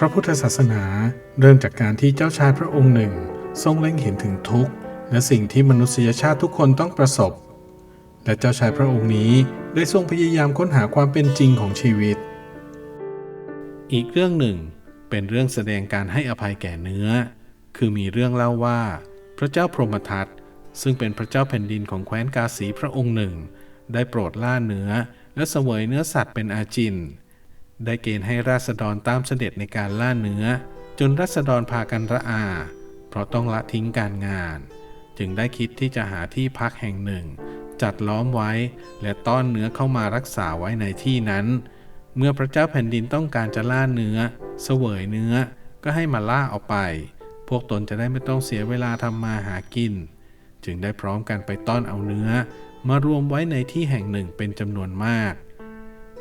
พระพุทธศาสนาเริ่มจากการที่เจ้าชายพระองค์หนึ่ง ทรงเล็งเห็นถึงทุกข์ และสิ่งที่มนุษยชาติทุกคนต้องประสบ และเจ้าชายพระองค์นี้ได้ทรงพยายามค้นหาความเป็นจริงของชีวิต อีกเรื่องหนึ่งเป็นเรื่องแสดงการให้อภัยแก่เนื้อ คือมีเรื่องเล่าว่า พระเจ้าพรหมทัตซึ่งเป็นพระเจ้าแผ่นดินของแคว้นกาสีพระองค์หนึ่ง ได้โปรดล่าเนื้อและเสวยเนื้อสัตว์เป็นอาจิน ได้เกณฑ์ให้ราษฎรตามเสด็จในการล่าเนื้อ จนราษฎรพากันระอา เพราะต้องละทิ้งการงาน จึงได้คิดที่จะหาที่พักแห่งหนึ่ง จัดล้อมไว้และต้อนเนื้อเข้ามารักษาไว้ในที่นั้น เมื่อพระเจ้าแผ่นดินต้องการจะล่าเนื้อ เสวยเนื้อก็ให้มาล่าเอาไป พวกตนจะได้ไม่ต้องเสียเวลาทำมาหากิน จึงได้พร้อมกันไปต้อนเอาเนื้อ มารวมไว้ในที่แห่งหนึ่งเป็นจำนวนมาก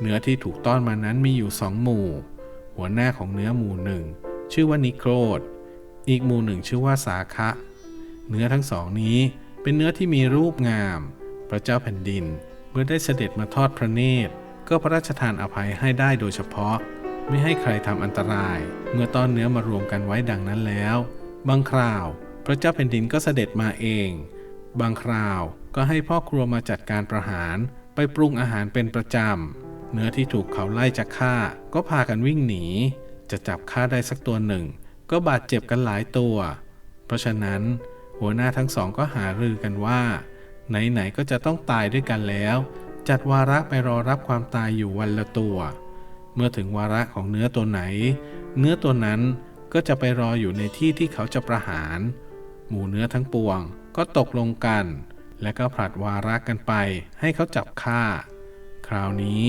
เนื้อที่ถูกต้อนมานั้นมีอยู่สองหมู่ หัวหน้าของเนื้อหมู่หนึ่งชื่อว่านิโครธอีกหมู่หนึ่งชื่อว่าสาคะ เนื้อทั้งสองนี้เป็นเนื้อที่มีรูปงาม พระเจ้าแผ่นดิน เมื่อได้เสด็จมาทอดพระเนตร ก็พระราชทานอภัยให้ได้โดยเฉพาะ ไม่ให้ใครทำอันตราย เมื่อต้อนเนื้อมารวมกันไว้ดังนั้นแล้ว บางคราว พระเจ้าแผ่นดินก็เสด็จมาเอง บางคราวก็ให้พ่อครัวมาจัดการประหารไปปรุงอาหารเป็นประจำ เนื้อที่ถูกเขาไล่จะฆ่า ก็พากันวิ่งหนี จะจับฆ่าได้สักตัวหนึ่ง ก็บาดเจ็บกันหลายตัว เพราะฉะนั้น หัวหน้าทั้งสองก็หารือกันว่า ไหนๆก็จะต้องตายด้วยกันแล้ว จัดวาระไปรอรับความตายอยู่วันละตัว เมื่อถึงวาระของเนื้อตัวไหน เนื้อตัวนั้นก็จะไปรออยู่ในที่ที่เขาจะประหาร หมู่เนื้อทั้งปวงก็ตกลงกัน และก็ผลัดวาระกันไปให้เขาจับฆ่า คราวนี้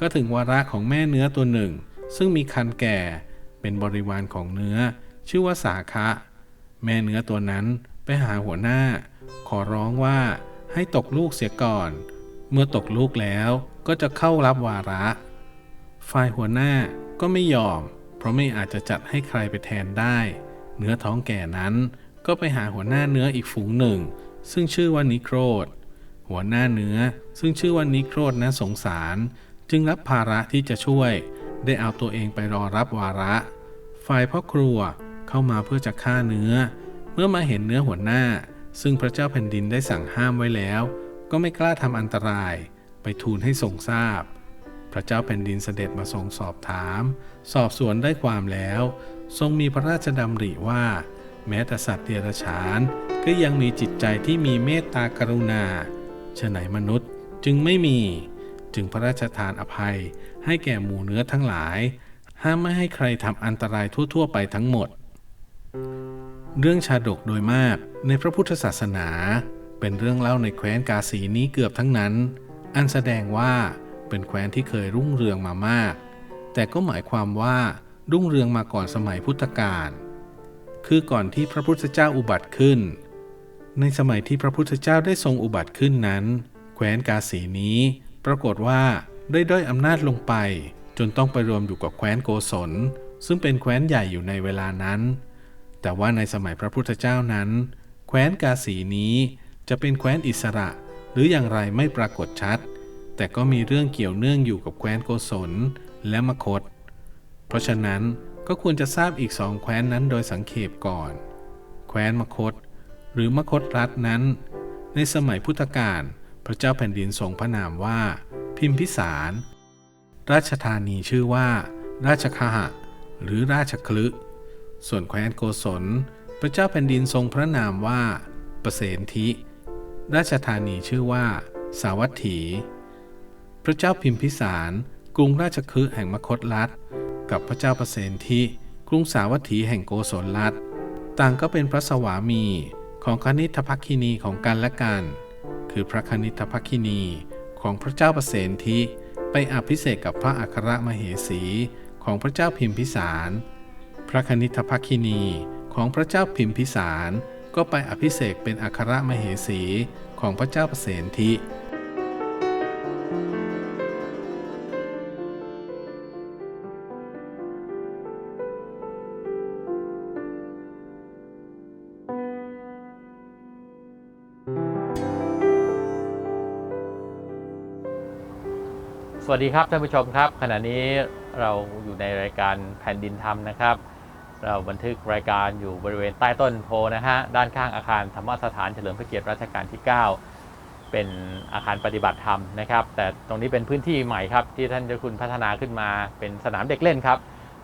ก็ถึงวาระของแม่เนื้อตัวหนึ่ง ซึ่งมีคันแก่เป็นบริวารของเนื้อ ชื่อว่าสาคะ แม่เนื้อตัวนั้นไปหาหัวหน้า ขอร้องว่าให้ตกลูกเสียก่อน เมื่อตกลูกแล้วก็จะเข้ารับวาระ ฝ่ายหัวหน้าก็ไม่ยอม เพราะไม่อาจจะจัดให้ใครไปแทนได้ เนื้อท้องแก่นั้นก็ไปหาหัวหน้าเนื้ออีกฝูงหนึ่ง ซึ่งชื่อว่านิโครธหัวหน้าเนื้อซึ่งชื่อว่านิโครธนั้นสงสาร จึงรับภาระที่จะช่วย ได้เอาตัวเองไปรอรับวาระ ฝ่ายพ่อครัวเข้ามาเพื่อจะฆ่าเนื้อ เมื่อมาเห็นเนื้อหัวหน้า ซึ่งพระเจ้าแผ่นดินได้สั่งห้ามไว้แล้ว ก็ไม่กล้าทำอันตราย ไปทูลให้ทรงทราบ พระเจ้าแผ่นดินเสด็จมาทรงสอบถาม สอบสวนได้ความแล้ว ทรงมีพระราชดำริว่า แม้แต่สัตว์เดรัจฉานก็ยังมีจิตใจที่มีเมตตากรุณาฉะไหนมนุษย์จึงไม่มี จึงพระราชทานอภัย ให้แก่หมู่เนื้อทั้งหลาย ห้ามไม่ให้ใครทำอันตรายทั่ว ๆ ไปทั้งหมด เรื่องชาดกโดยมากในพระพุทธศาสนา เป็นเรื่องเล่าในแคว้นกาสีนี้เกือบทั้งนั้น อันแสดงว่าเป็นแคว้นที่เคยรุ่งเรืองมามาก แต่ก็หมายความว่ารุ่งเรืองมาก่อนสมัยพุทธกาลคือก่อนที่พระพุทธเจ้าอุบัติขึ้น ในสมัยที่พระพุทธเจ้าได้ทรงอุบัติขึ้นนั้น แคว้นกาสีนี้ ปรากฏว่าได้ด้อยอำนาจลงไป จนต้องไปรวมอยู่กับแคว้นโกศล ซึ่งเป็นแคว้นใหญ่อยู่ในเวลานั้น แต่ว่าในสมัยพระพุทธเจ้านั้น แคว้นกาสีนี้จะเป็นแคว้นอิสระ หรืออย่างไรไม่ปรากฏชัด แต่ก็มีเรื่องเกี่ยวเนื่องอยู่กับแคว้นโกศลและมคต เพราะฉะนั้นก็ควรจะทราบอีกสองแคว้นนั้นโดยสังเขปก่อน แคว้นมคต หรือมคตรัฐนั้น ในสมัยพุทธกาล พระเจ้าแผ่นดินทรงพระนามว่า พิมพิสาร ราชธานีชื่อว่า ราชคหะ หรือราชคลึส่วนแคว้นโกศล พระเจ้าแผ่นดินทรงพระนามว่า ประเสนทิ ราชธานีชื่อว่า สาวัตถี พระเจ้าพิมพิสาร กรุงราชคฤห์แห่งมคตรัฐกับพระเจ้าประเสนทิ กรุงสาวัตถีแห่งโกศลรัฐต่างก็เป็นพระสวามีของคณิธภักคินีของกันและกัน คือพระคณิธภคินีของพระเจ้าประเสนทิไปอภิเษกกับพระอัครมเหสีของพระเจ้าพิมพิสาร พระคณิธภคินีของพระเจ้าพิมพิสาร ก็ไปอภิเษกเป็นอัครมเหสีของพระเจ้าประเสนทิ วัสดีครับท่านผู้ชมครับ ขณะนี้เราอยู่ในรายการแผ่นดินธรรมนะครับ เราบันทึกรายการอยู่บริเวณใต้ต้นโพนะฮะด้านข้างอาคารธรรมสถานเฉลิมพระเกียรติรัชกาลที่ 9 เป็นอาคารปฏิบัติธรรมนะครับ แต่ตรงนี้เป็นพื้นที่ใหม่ครับ ที่ท่านเจ้าคุณพัฒนาขึ้นมา เป็นสนามเด็กเล่นครับ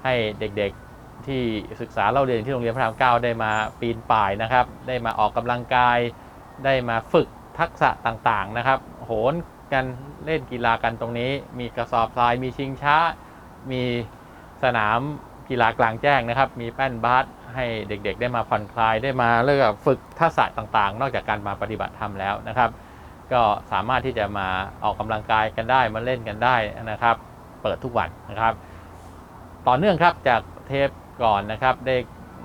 ให้เด็กๆที่ศึกษาเล่าเรียนที่โรงเรียนพระรามเก้าได้มาปีนป่ายนะครับ ได้มาออกกำลังกายได้มาฝึกทักษะต่างๆนะครับ โหน กันเล่นกีฬากันตรงนี้ มีกระสอบทรายมีชิงช้า มีสนามกีฬากลางแจ้งนะครับ มีแป้นบาสให้เด็กๆ ได้มาผ่อนคลายได้มาเลือกฝึกทักษะต่างๆ นอกจากการมาปฏิบัติธรรมแล้วนะครับ ก็สามารถที่จะมาออกกำลังกายกันได้มาเล่นกันได้นะครับ เปิดทุกวันนะครับ ต่อเนื่องครับจากเทปก่อนนะครับได้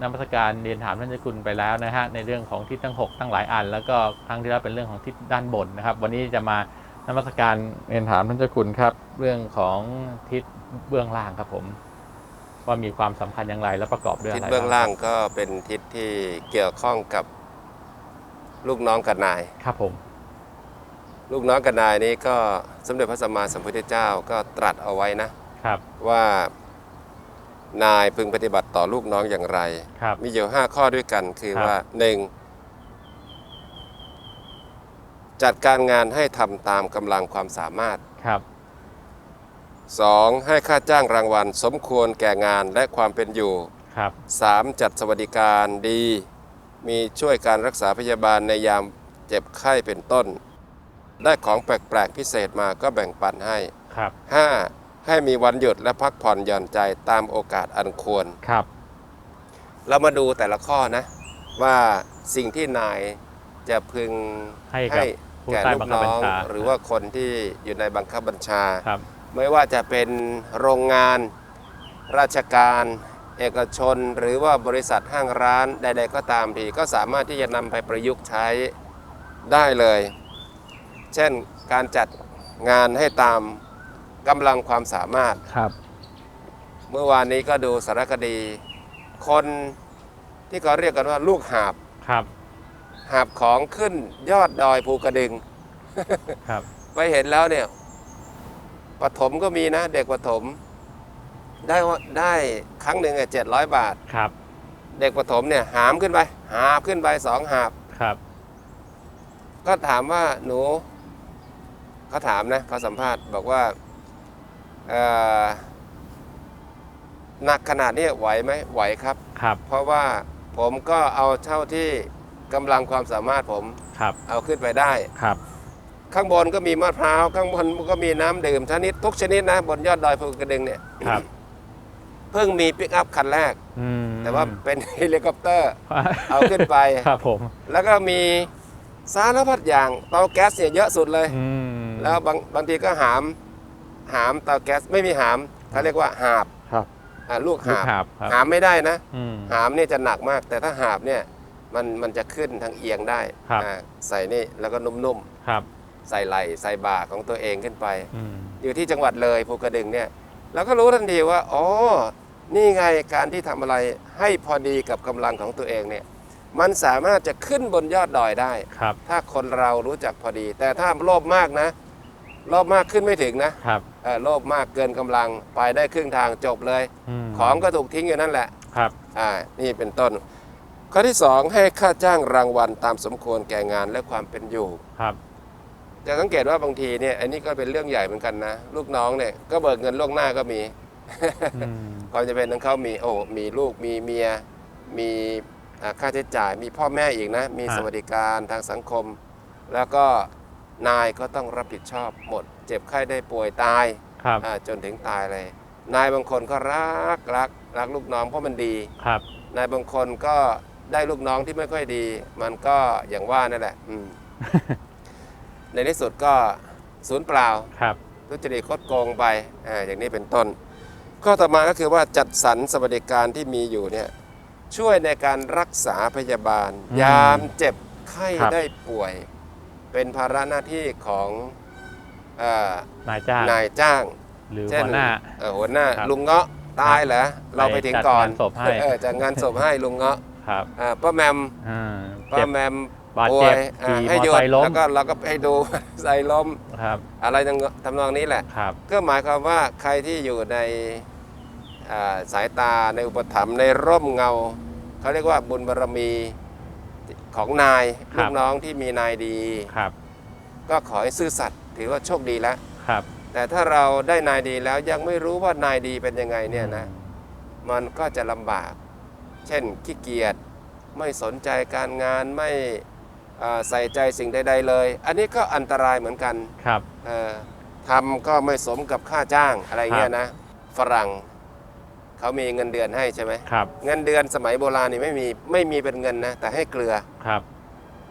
นมัสการเรียนถามท่านเจ้าคุณไปแล้วนะฮะในเรื่องของทิศทั้ง6ตั้งหลายอัน แล้วก็ครั้งที่แล้วเป็นเรื่องของทิศด้านบนนะครับ วันนี้จะมา นวัตการเรียนถามท่านเจ้าคุณครับ เรื่องของทิศเบื้องล่างครับผม ว่ามีความสำคัญอย่างไรและประกอบด้วยอะไรทิศเบื้องล่างก็เป็นทิศที่เกี่ยวข้องกับลูกน้องกับนายครับผม ลูกน้องกับนายนี้ก็สมเด็จพระสัมมาสัมพุทธเจ้าก็ตรัสเอาไว้นะครับ ว่านายพึงปฏิบัติต่อลูกน้องอย่างไรรมีอยู่ 5 ข้อด้วยกันคือว่า 1. จัดการงานให้ทำตามกำลังความสามารถ ครับ 2. ให้ค่าจ้างรางวัล สมควรแก่งานและความเป็นอยู่ ครับ 3. จัดสวัสดิการดี มีช่วยการรักษาพยาบาลในยามเจ็บไข้เป็นต้น ได้ของแปลกๆพิเศษมาก็แบ่งปันให้ ครับ 5. ให้มีวันหยุดและพักผ่อนหย่อนใจตามโอกาสอันควร ครับ เรามาดูแต่ละข้อนะ ว่าสิ่งที่นายจะพึงให้กับผู้ แก่ใต้ลูบักงคับน้บัญองชาหรือว่าคนที่อยู่ในบังคับบัญชาครับไม่ว่าจะเป็นโรงงานราชการ เอกชน หรือว่าบริษัทห้างร้านใด ๆ ก็ตามทีก็สามารถที่จะนำไปประยุกต์ใช้ได้เลย เช่นการจัดงานให้ตามกำลังความสามารถครับ เมื่อวานนี้ก็ดูสารคดี คนที่เขาเรียกกันว่าลูกหาบครับ หาบของขึ้นยอดดอยภูกระดึงครับ ไปเห็นแล้วเนี่ยปฐมก็มีนะ เด็กปฐมได้ว่าได้ครั้งหนึ่งเจ็ดร้อยบาทครับ เด็กปฐมเนี่ยหามขึ้นไป หาบขึ้นไปสองหาบครับ ก็ถามว่าหนูเขาถามนะเขาสัมภาษณ์บอกว่าเอ่อหนักขนาดนี้ไหวไหมไหวครับครับ เพราะว่าผมก็เอาเท่าที่ กำลังความสามารถผมครับเอาขึ้นไปได้ ครับ ข้างบนก็มีมะพร้าวข้างบนก็มีน้ำดื่มชนิดทุกชนิดนะ บนยอดดอยภูกระดึงเนี่ยครับ เพิ่งมีปิกอัพคันแรก อืมแต่ว่าเป็นเฮลิคอปเตอร์ เอาขึ้นไป ครับผมแล้วก็มีสารพัดอย่างเตาแก๊สเนี่ยเยอะสุดเลย อืมแล้วบางบางทีก็หาม หามเตาแก๊สไม่มีหามเขาเรียกว่าหาบครับอ่าลูกลูกหาบหาบครับหามไม่ได้นะ อืมหามเนี่ยจะหนักมาก แต่ถ้าหาบเนี่ย มันมันจะขึ้นทางเอียงได้ครับ อ่าใส่นี่แล้วก็นุ่มครับๆ ใส่ไหล่ใส่บ่าของตัวเองขึ้นไป อืมอยู่ที่จังหวัดเลยภูกระดึงเนี่ยเราก็รู้ทันทีว่าอ๋อนี่ไงการที่ทำอะไรให้พอดีกับกำลังของตัวเองเนี่ยมันสามารถจะขึ้นบนยอดดอยได้ ครับถ้าคนเรารู้จักพอดี แต่ถ้าโลภมากนะโลภมากขึ้นไม่ถึงนะครับเออโลภมากเกินกำลังไปได้ครึ่งทางจบเลย มของก็ถูกทิ้งอยู่นั่นแหละครับอ่านี่เป็นต้น ข้อที่2ให้ค่าจ้างรางวัลตามสมควรแก่งานและความเป็นอยู่ ครับ จะสังเกตว่าบางทีเนี่ยอันนี้ก็เป็นเรื่องใหญ่เหมือนกันนะ ลูกน้องเนี่ยก็เบิกเงินล่วงหน้าก็มี อืมความจำเป็นของเขามีโอ้มีลูกมีเมีย มีอ่าค่าใช้จ่าย มีพ่อแม่อีกนะ มีฮะสวัสดิการทางสังคม แล้วก็นายก็ต้องรับผิดชอบหมด เจ็บไข้ได้ป่วยตายครับ อ่าจนถึงตายเลย นายบางคนก็รักรักรักลูกน้องเพราะมันดี ครับ นายบางคนก็ ได้ลูกน้องที่ไม่ค่อยดี มันก็อย่างว่านั่นแหละอืมในที่สุดก็ศูนย์เปล่าครับทุจริตคดโกงไปอาอย่างนี้เป็นต้น ข้อต่อมาก็คือว่าจัดสรรสวัสดิการที่มีอยู่เนี่ยช่วยในการรักษาพยาบาล อืมยามเจ็บไข้ครับ ได้ป่วย เป็นภาระหน้าที่ของเออนายจ้างนายจ้าง หรือเช่นหัวหน้า เอ่อหัวหน้าครับลุงเงาะตายเหรอเราไปถึงก่อนจัดงานศพให้ เออจัดงานศพให้ลุงเงาะ ครับอ่าป้าแมมอ่าป้าเจ็บ แมมบาดป่วเจ็บยอ่าขี่มให้อหยุไซดค์ล้ม แล้วก็เราก็ให้ดู ใส่ล้มครับอะไรทำทำนองนี้แหละ ครับ ก็หมายความว่าใครที่อยู่ในอ่าสายตาในอุปถัมภ์ในร่มเงา เขาเรียกว่าบุญบารมีของนายครัลูบกน้องที่มีนายดี ครับก็ขอให้ซื่อสัตย์ถือว่าโชคดีแล้ว ครับแต่ถ้าเราได้นายดีแล้วยังไม่รู้ว่านายดีเป็นยังไงเนี่ยนะ มันก็จะลำบาก เช่นขี้เกียจไม่สนใจการงานไม่อ่าใส่ใจสิ่งใดๆเลย อันนี้ก็อันตรายเหมือนกันครับเอ่อทำก็ไม่สมกับค่าจ้างอะไรเงี้ยนะ ฝรั่งเขามีเงินเดือนให้ใช่ไหมครับเงินเดือนสมัยโบราณนี่ไม่มีไม่มีเป็นเงินนะ แต่ให้เกลือครับ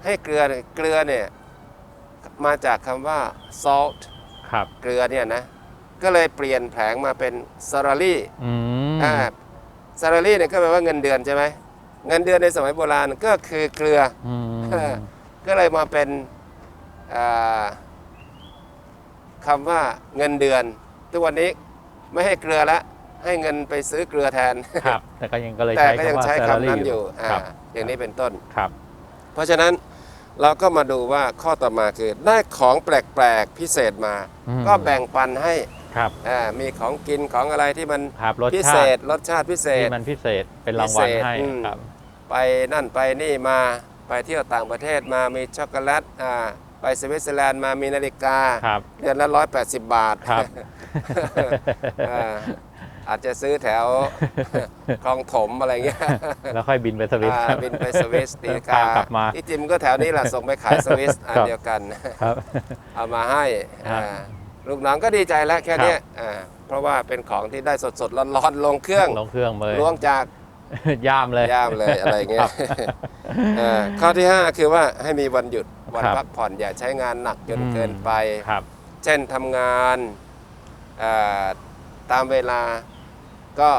ให้เกลือเนี่ยเกลือเนี่ยมาจากคำว่า salt ครับเกลือเนี่ยนะ ก็เลยเปลี่ยนแผลงมาเป็น salary อืม อ่า salary เนี่ยก็แปลว่าเงินเดือนใช่ไหมเงินเดือนในสมัยโบราณก็คือเกลืออืมเออก็เลยมาเป็นอ่าคำว่าเงินเดือน ทุกวันนี้ไม่ให้เกลือแล้วให้เงินไปซื้อเกลือแทนครับ แต่ก็ยังก็เลยแต่ใช้ก็ยังคำว่าใช้ salary คำนั้นอยู่อ่าครับอย่างนี้เป็นต้นครับ เพราะฉะนั้นเราก็มาดูว่าข้อต่อมาคือได้ของแปลกๆพิเศษมาอืมก็แบ่งปันให้ ครับอ่ามีของกินของอะไรที่มันครับรสพิชาเศติษรสชาติพิเศษ ที่มันพิเศษเป็นรางวัลพิเศษให้อืม ครับ ไปนั่นไปนี่มาไปเที่ยวต่างประเทศมามีช็อกโกแลตอ่าไปสวิตเซอร์แลนด์มามีนาฬิกาครับเดือนละ180บาทครับ อ่าอาจจะซื้อแถว คลองถมอะไรเงี้ยแล้วค่อยบินไปสวิตอ่าครับ บินไปสวิสตีพากลับมาที่จริงก็แถวนี้แหละส่งไปขายสวิสอันครับ เดียวกัน ครับ เอามาให้ครับอ่า ลูกน้องก็ดีใจแล้วแค่เนี้ยอ่าเพราะว่าเป็นของที่ได้สดๆร้อนๆลงเครื่องลงเครื่องเลยล้วงจากย่ามเลยย่ามเลยอะไรเงี้ครัยบเอ่อข้อที่ 5 คือว่าให้มีวันหยุดวันครับพักผ่อนอย่าใช้งานหนักจนอืมเกินไปครับ เช่นทำงานเอ่อตามเวลาก็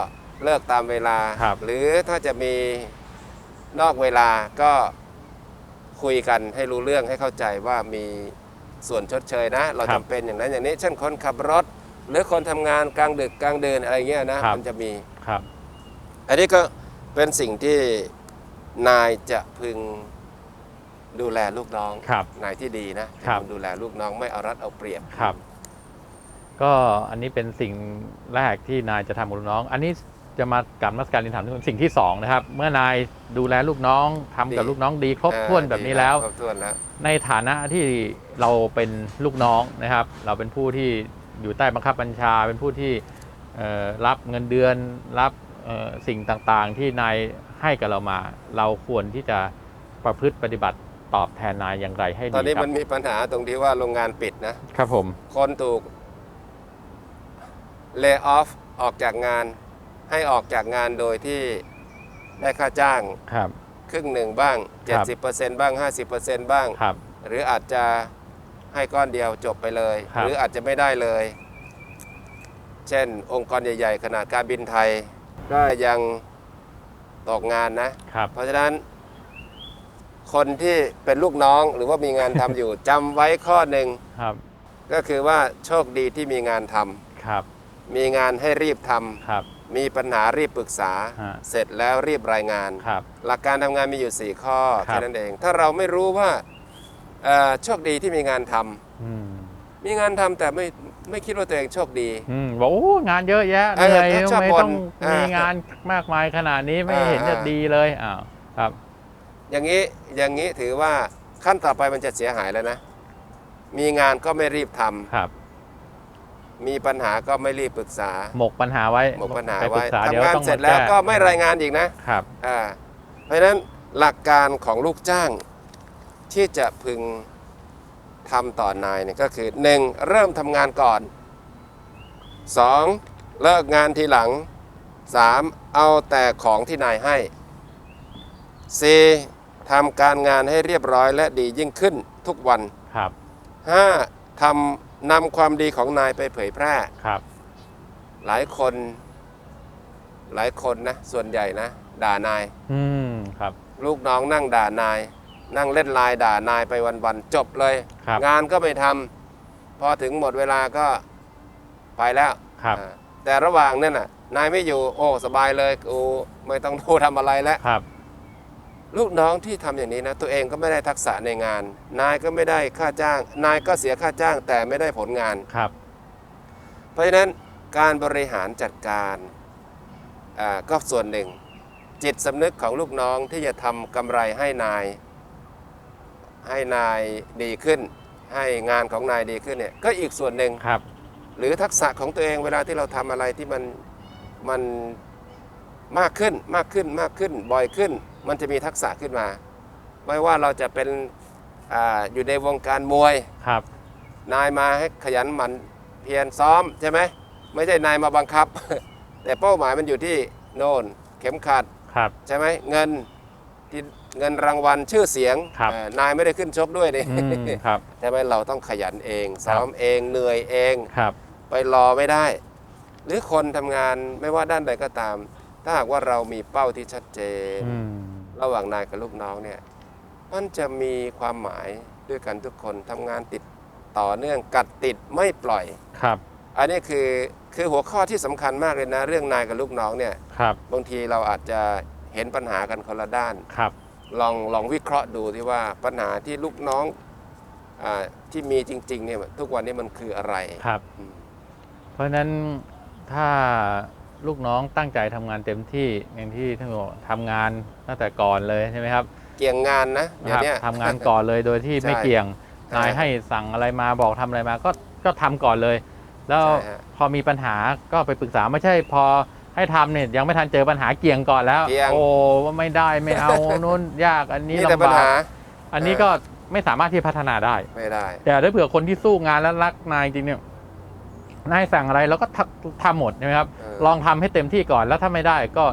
เลิกตามเวลาครับหรือถ้าจะมีนอกเวลาก็คุยกันให้รู้เรื่องให้เข้าใจว่ามี ส่วนชดเชยนะ เราครัจำบเป็นอย่างนั้นอย่างนี้ เช่นคนขับรถ หรือคนทำงานกลางดึกกลางเดินอะไรเงี้ยนะครับมันจะมีครับ อันนี้ก็เป็นสิ่งที่นายจะพึงดูแลลูกน้องครับนายที่ดีนะครับจะพึงดูแลลูกน้องไม่เอารัดเอาเปรียบครับ ก็อันนี้เป็นสิ่งแรกที่นายจะทำกับลูกน้อง อันนี้ จะมากลับมาสการดินถามถึงสิ่งที่สองนะครับ เมื่อนายดูแลลูกน้องทำกับดี ลูกน้องดีครบเอ่อถ้วนแบบนี้แล้ว ครบถ้วนแล้ว ในฐานะที่เราเป็นลูกน้องนะครับ เราเป็นผู้ที่อยู่ใต้บังคับบัญชา เป็นผู้ที่เอ่อรับเงินเดือนรับเอ่อสิ่งต่างๆ ที่นายให้กับเรามา เราควรที่จะประพฤติปฏิบัติตอบแทนนายอย่างไรให้ดีตอนนี้ครัมันมีปัญหาตรงที่ว่าโรงงานปิดนะ ครับผมคนถูก lay off ออกจากงาน ให้ออกจากงานโดยที่ได้ค่าจ้าง ครับ ครึ่งหนึ่งบ้างครับ70%บ้าง 50%บ้าง ครับ หรืออาจจะให้ก้อนเดียวจบไปเลย ครับ หรืออาจจะไม่ได้เลย เช่น องค์กรใหญ่ ๆ ขนาดการบินไทย ก็ยังตกงานนะ ครับ เพราะฉะนั้น คนที่เป็นลูกน้องหรือว่ามีงานทำ อยู่จำไว้ข้อหนึ่งครับ ก็คือว่าโชคดีที่มีงานทำครับ มีงานให้รีบทำครับ มีปัญหารีบปรึกษา ฮะ เสร็จแล้วรีบรายงาน ครับ หลักการทำงานมีอยู่ 4 ข้อครับ แค่นั้นเอง ถ้าเราไม่รู้ว่าเอ่อโชคดีที่มีงานทำอืมมีงานทำแต่ไม่ไม่คิดว่าตัวเองโชคดี อืมบอกโอ้งานเยอะแยะเอเหอนื่อยชอบไม่บ่นต้องอ่ามีมีงานมากมายขนาดนี้ไม่อ่าเห็นจะอ่า ดีเลยอ้าวครับ อย่างนี้อย่างนี้ถือว่าขั้นต่อไปมันจะเสียหายแล้วนะ มีงานก็ไม่รีบทำครับ มีปัญหาก็ไม่รีบปรึกษา หมกปัญหาไว้หมกปัญหาปปไว้รึกษเดี๋ยวทำงานต้องเสร็จมแล้วก้ก็ไม่รายงานอีกนะครับ อ่าเพราะฉะนั้นหลักการของลูกจ้าง ที่จะพึงทำต่อนายเนี่ยก็คือ 1. เริ่มทำงานก่อน 2. เลิกงานทีหลัง 3. เอาแต่ของที่นายให้ 4. ทำการงานให้เรียบร้อยและดียิ่งขึ้นทุกวัน ครับ 5. ทำ นำความดีของนายไปเผยแพร่ ครับ หลายคน หลายคนนะ ส่วนใหญ่นะ ด่านาย อืม ครับ ลูกน้องนั่งด่านาย นั่งเล่นไลน์ด่านายไปวันๆจบเลย ครับ งานก็ไม่ทำพอถึงหมดเวลาก็ไปแล้วครับ อ่าแต่ระหว่างนั่นน่ะ นายไม่อยู่ โอ้สบายเลยกูไม่ต้องดูทำอะไรแล้ว ครับ ลูกน้องที่ทำอย่างนี้นะ ตัวเองก็ไม่ได้ทักษะในงาน นายก็ไม่ได้ค่าจ้าง นายก็เสียค่าจ้างแต่ไม่ได้ผลงานครับ เพราะฉะนั้นการบริหารจัดการอ่าก็ส่วนหนึ่ง จิตสำนึกของลูกน้องที่จะทำกำไรให้นาย ให้นายดีขึ้น ให้งานของนายดีขึ้นเนี่ยก็อีกส่วนหนึ่งครับ หรือทักษะของตัวเองเวลาที่เราทำอะไรที่มันมัน มากขึ้นมากขึ้นมากขึ้นบ่อยขึ้น มันจะมีทักษะขึ้นมา ไม่ว่าเราจะเป็นอาอยู่ในวงการมวยครับ นายมาให้ขยันหมันเพียรซ้อมใช่ไหมไม่ใช่นายมาบังคับ แต่เป้าหมายมันอยู่ที่โน่นเข็มขัดครับใช่ไหมเงินที่เงินรางวัลชื่อเสียงครับเอ่อนายไม่ได้ขึ้นชกด้วยนี่อืมครับใช่ไหมเราต้องขยันเองซ้อมเองเหนื่อยเองครับ ไปรอไม่ได้ หรือคนทำงานไม่ว่าด้านใดก็ตาม ถ้าหากว่าเรามีเป้าที่ชัดเจนอืมระหว่างนายกับลูกน้องเนี่ยมันจะมีความหมายด้วยกันทุกคนทำงานติดต่อเนื่องกัดติดไม่ปล่อยครับ อันนี้คือคือหัวข้อที่สำคัญมากเลยนะ เรื่องนายกับลูกน้องเนี่ยครับบางทีเราอาจจะเห็นปัญหากันคนละด้านครับ ลองลองวิเคราะห์ดูที่ว่าปัญหาที่ลูกน้องอาที่มีจริงๆเนี่ยทุกวันนี้มันคืออะไรครับอืมเพราะฉะนั้นถ้า ลูกน้องตั้งใจทำงานเต็มที่อย่างที่ท่านบอกทำงานตั้งแต่ก่อนเลยใช่ไหมครับ เกี่ยงงานนะเดี๋คยวรับเนี้ยทำงานก่อนเลยโดยที่ใช่ไม่เกี่ยงใช่นายให้สั่งอะไรมาบอกทำอะไรมาก็ก็ทำก่อนเลย แล้วใช่ฮะพอมีปัญหาก็ไปปรึกษาไม่ใช่พอให้ทำเนี่ยยังไม่ทันเจอปัญหาเกี่ยงก่อนแล้วเกี่ยงโอ้ว่าไม่ได้ไม่เอานู้นยากอันนี้มีแต่ปัญลำบาหากอันนี้ก็ไม่สามารถที่พัฒนาได้ไม่ได้ แต่ถ้าเผื่อคนที่สู้งานแล้วรักนายจริงเนี่ย นายสั่งอะไรเราก็ทำทำหมดใช่ไหมครับเออลองทำให้เต็มที่ก่อนแล้วถ้าไม่ได้ก็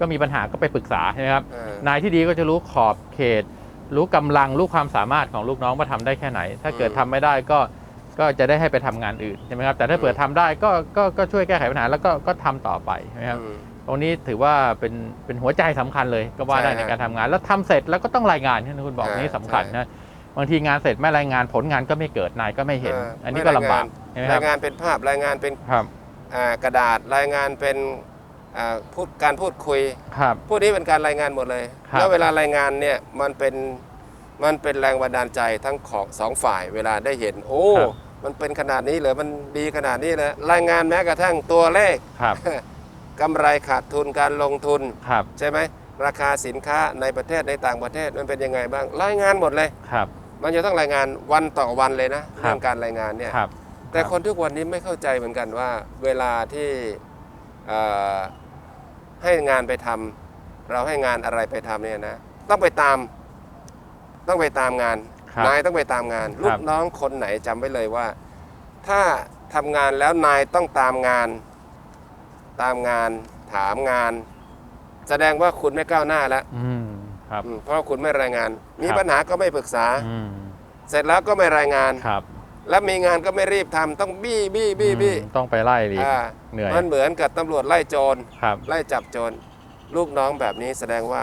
ก็มีปัญหาก็ไปปรึกษาใช่ไหมครับเออนายที่ดีก็จะรู้ขอบเขต รู้กำลังรู้ความสามารถของลูกน้องว่าทำได้แค่ไหน ถ้าเกิดอืมทำไม่ได้ก็ก็จะได้ให้ไปทำงานอื่นใช่ไหมครับแต่ถ้าเผื่อทำได้ก็ก็ก็ช่วยแก้ไขปัญหาแล้วก็ก็ทำต่อไปใช่ไหมครับอืมตรงนี้ถือว่าเป็นเป็นหัวใจสำคัญเลยก็ว่าได้ใช่ในฮะการทำงาน แล้วทำเสร็จแล้วก็ต้องรายงานที่คุณบอกอ่านี่สำคัญใช่นะ บางทีงานเสร็จไม่รายงานผลงานก็ไม่เกิดนายก็ไม่เห็นเอออัอันนี้ก็ลำบากใช่ไหมครารับยงานเป็นภาพรายงานเป็นครับอ่ากระดาษรายงานเป็นอ่าพูดการพูดคุย ครับ พวกนี้เป็นการรายงานหมดเลย ครับ แล้วเวลารายงานเนี่ยมันเป็นมันเป็นแรงบันดาลใจทั้งของสองฝ่ายเวลาได้เห็น โอ้ มันเป็นขนาดนี้เหรอมันดีขนาดนี้เลยรายงานแม้กระทั่งตัวเลข ครับกำไรขาดทุนการลงทุน ครับใช่ไหมราคาสินค้าในประเทศในต่างประเทศมันเป็นยังไงบ้าง รายงานหมดเลย ครับ มันจะต้องรายงานวันต่อวันเลยนะครับเรื่องการรายงานเนี่ยครับแต่คนทุกวันนี้ไม่เข้าใจเหมือนกันว่า เวลาที่เอ่อให้งานไปทำเราให้งานอะไรไปทำเนี่ยนะต้องไปตาม ต้องไปตามงานครับนายต้องไปตามงานครับลูกน้องคนไหนจำไว้เลยว่า ถ้าทำงานแล้วนายต้องตามงาน ตามงาน ถามงาน แสดงว่าคุณไม่ก้าวหน้าแล้วอืม ครับอืมเพราะว่าคุณไม่รายงาน มีครับ ปัญหาก็ไม่ปรึกษา อืมเสร็จแล้วก็ไม่รายงาน ครับแล้วมีงานก็ไม่รีบทำต้องบี้บี้บี้บี้อืมต้องไปไล่อีกอ่าเหนื่อยมันเหมือนกับตำรวจไล่โจร ครับไล่จับโจรลูกน้องแบบนี้แสดงว่า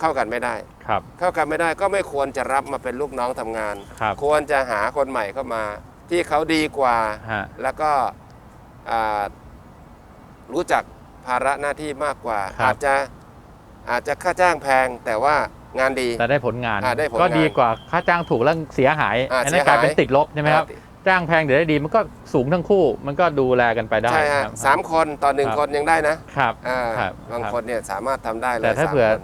เข้ากันไม่ได้ ครับ เข้ากันไม่ได้ก็ไม่ควรจะรับมาเป็นลูกน้องทำงาน ครับควรจะหาคนใหม่เข้ามา ที่เขาดีกว่า ฮะ แล้วก็อ่ารู้จักภาระหน้าที่มากกว่า ครับ อาจจะ อาจจะค่าจ้างแพงแต่ว่างานดี แต่ได้ผลงาน อ่าได้ผลงานก็ดีกว่าค่าจ้างถูกแล้วเสียหายอ่าอันเสีนั้ยนกลายเป็นหายติดลบใช่ไหมครับ จ้างแพงเดี๋ยวได้ดีมันก็สูงทั้งคู่ มันก็ดูแลกันไปได้ใช่ฮะครับสามคนต่อหนึ่งครับคนยังได้นะครับ อ่าครับบางครับคนเนี่ยสามารถทำได้เลยแต่ถ้าสมเผื่อ คน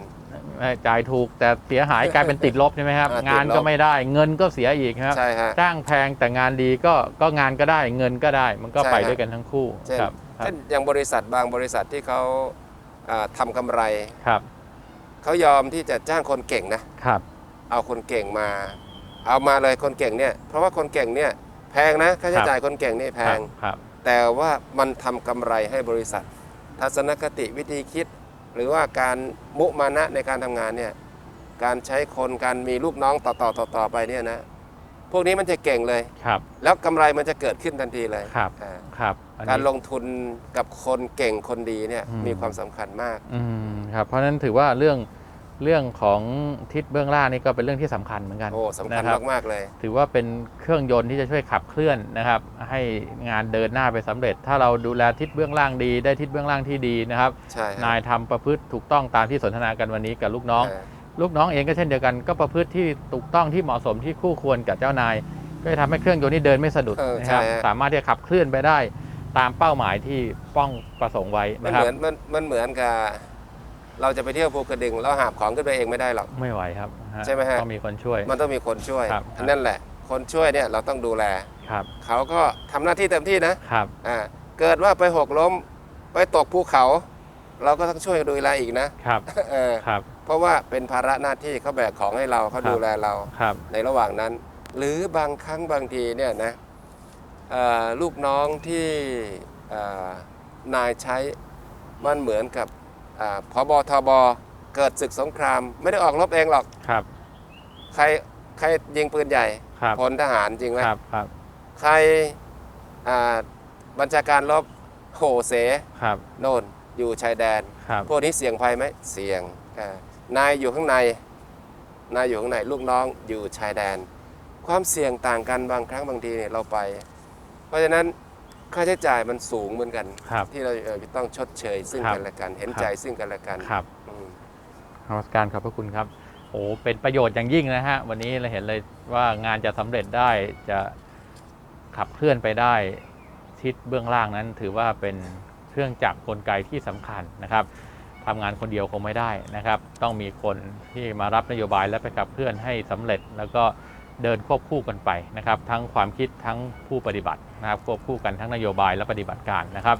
เอ่อจ่ายถูกแต่เสียหายกลายเป็นติดลบใช่ไหมครับ อ่าติดลบ งานก็ไม่ได้เงินก็เสียอีกครับ ใช่ฮะ จ้างแพงแต่งานดีก็ก็งานก็ได้เงินก็ได้ มันก็ใช่ไปฮะด้วยกันทั้งคู่เช่นครับครัเช่บนอย่างบริษัทบางบริษัทที่เขา อ่าทำกำไร ครับเขายอมที่จะจ้างคนเก่งนะ ครับเอาคนเก่งมา เอามาเลยคนเก่งเนี่ย เพราะว่าคนเก่งเนี่ยแพงนะค่าใช้จ่ายคนเก่งนี่แพครังบครับ แต่ว่ามันทำกำไรให้บริษัท ทัศนคติวิธีคิด หรือว่าการมุมานะในการทำงานเนี่ยการใช้คนการมีลูกน้องต่อต่อต่อต่อไปเนี่ยนะ พวกนี้มันจะเก่งเลย ครับ แล้วกำไรมันจะเกิดขึ้นทันทีเลยครับ อ่า ครับ อันการนี้ลงทุนกับคนเก่งคนดีเนี่ยอืม มีความสำคัญมาก อืมครับเพราะฉะนั้นถือว่าเรื่องเรื่องของทิศเบื้องล่างนี่ก็เป็นเรื่องที่สำคัญเหมือนกันโอ้สำคัญนะครับมาก ๆ เลย ถือว่าเป็นเครื่องยนต์ที่จะช่วยขับเคลื่อนนะครับ ให้งานเดินหน้าไปสำเร็จ ถ้าเราดูแลทิศเบื้องล่างดี ได้ทิศเบื้องล่างที่ดีนะครับ ใช่ฮะนายทำประพฤติถูกต้องตามที่สนทนากันวันนี้กับลูกน้องเออลูกน้องเองก็เช่นเดียวกันก็ประพฤติที่ถูกต้องที่เหมาะสมที่คู่ควรกับเจ้านาย ก็จะทำให้เครื่องยนต์นี่เดินไม่สะดุดเออนะครับใช่ฮะ สามารถที่จะขับเคลื่อนไปได้ ตามเป้าหมายที่ป้องประสงค์ไว้มันนะครับเหมือนมันมันเหมือนกับเราจะไปเที่ยวภูกระดึงแล้วหาบของขึ้นไปเองไม่ได้หรอก ไม่ไหวครับฮะใช่ไหมฮะ ต้องมีคนช่วย มันต้องมีคนช่วยครับ อันนั่นแหละ คนช่วยเนี่ยเราต้องดูแล ครับเขาก็ทำหน้าที่เต็มที่นะครับ อ่าเกิดว่าไปหกล้มไปตกภูเขา เราก็ต้องช่วยดูแลอีกนะครับ เออครับ เพราะว่าเป็นภาระหน้าที่เขาแบกของให้เราเขาครับ ดูแลเรา ครับ ในระหว่างนั้น หรือบางครั้งบางทีเนี่ยนะเอ่อ ลูกน้องที่เอ่อนายใช้มันเหมือนกับอาพบทบเกิดศึกสงคราม ไม่ได้ออกรบเองหรอกครับ ใครใครยิงปืนใหญ่ครับพลทหารจริงไหมครับครับ ใครอ่าบัญชาการรบโหเสครับโน่นอยู่ชายแดนครับพวกนี้เสี่ยงภัยไหมเสี่ยงอ่านายอยู่ข้างในนายอยู่ข้างในลูกน้องอยู่ชายแดน ความเสี่ยงต่างกันบางครั้งบางทีเนี่ยเราไป เพราะฉะนั้นค่าใช้จ่ายมันสูงเหมือนกัน ครับ ที่เราเอ่อจะต้องชดเชย ซึ่งครับกันและกันเห็นครับ ใจซึ่งกันและกันครับอืม นมัสการขอบพระคุณครับ โอ้เป็นประโยชน์อย่างยิ่งนะฮะ วันนี้เราเห็นเลยว่างานจะสำเร็จได้จะขับเคลื่อนไปได้ทิศเบื้องล่างนั้น ถือว่าเป็นเครื่องจักรกลไกที่สำคัญนะครับทำงานคนเดียวคงไม่ได้นะครับ ต้องมีคนที่มารับนโยบายและไปขับเคลื่อนให้สำเร็จ แล้วก็ เดินควบคู่กันไปนะครับ ทั้งความคิดทั้งผู้ปฏิบัตินะครับควบคู่กันทั้งนโยบายและปฏิบัติการนะครับ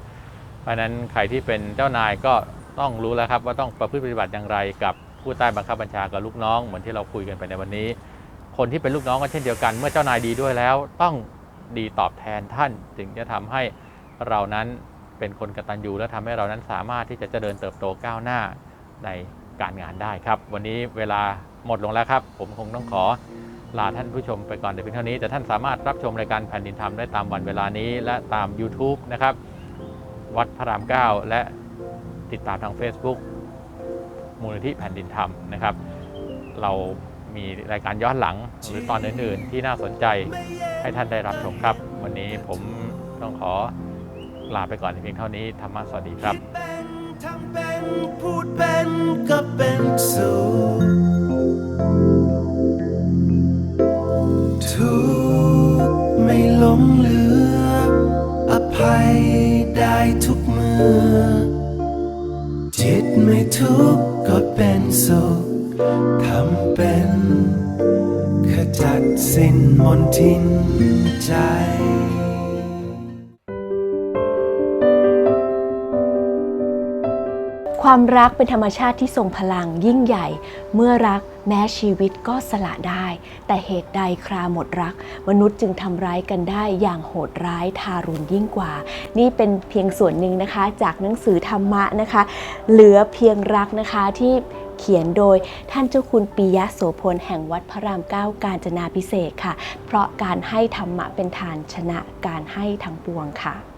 เพราะฉะนั้นใครที่เป็นเจ้านายก็ต้องรู้แล้วครับว่าต้องประพฤติปฏิบัติอย่างไรกับผู้ใต้บังคับบัญชากับลูกน้องเหมือนที่เราคุยกันไปในวันนี้ คนที่เป็นลูกน้องก็เช่นเดียวกัน เมื่อเจ้านายดีด้วยแล้ว ต้องดีตอบแทนท่านถึงจะทำให้เรานั้นเป็นคนกตัญญูและทำให้เรานั้นสามารถที่จะเจริญเติบโตก้าวหน้าในการงานได้ครับ วันนี้เวลาหมดลงแล้วครับ ผมคงต้องขอ ลาท่านผู้ชมไปก่อนแต่เพียงเท่านี้ แต่ท่านสามารถรับชมรายการแผ่นดินธรรมได้ตามวันเวลานี้และตาม YouTube นะครับ วัดพระราม 9 และติดตามทาง Facebook มูลนิธิแผ่นดินธรรมนะครับ เรามีรายการย้อนหลังหรือตอนอื่นๆ ที่น่าสนใจให้ท่านได้รับชมครับ วันนี้ผมต้องขอลาไปก่อนเพียงเท่านี้ธรรมะสวัสดีครับเป็นทำเป็นพูดเป็นก็เป็นสุข หลงเหลือ อภัยได้ทุกเมื่อ จิตไม่ทุกข์ก็เป็นสุขทำเป็นขจัดสิ้นมนทินใจ ความรักเป็นธรรมชาติที่ทรงพลังยิ่งใหญ่ เมื่อรักแม้ชีวิตก็สละได้ แต่เหตุใดคราหมดรัก มนุษย์จึงทำร้ายกันได้อย่างโหดร้ายทารุณยิ่งกว่า นี่เป็นเพียงส่วนหนึ่งนะคะ จากหนังสือธรรมะนะคะ เหลือเพียงรักนะคะที่เขียนโดยท่านเจ้าคุณปิยะโสพลแห่งวัดพระรามเก้ากาญจนาพิเศษค่ะ เพราะการให้ธรรมะเป็นฐานชนะการให้ทั้งปวงค่ะ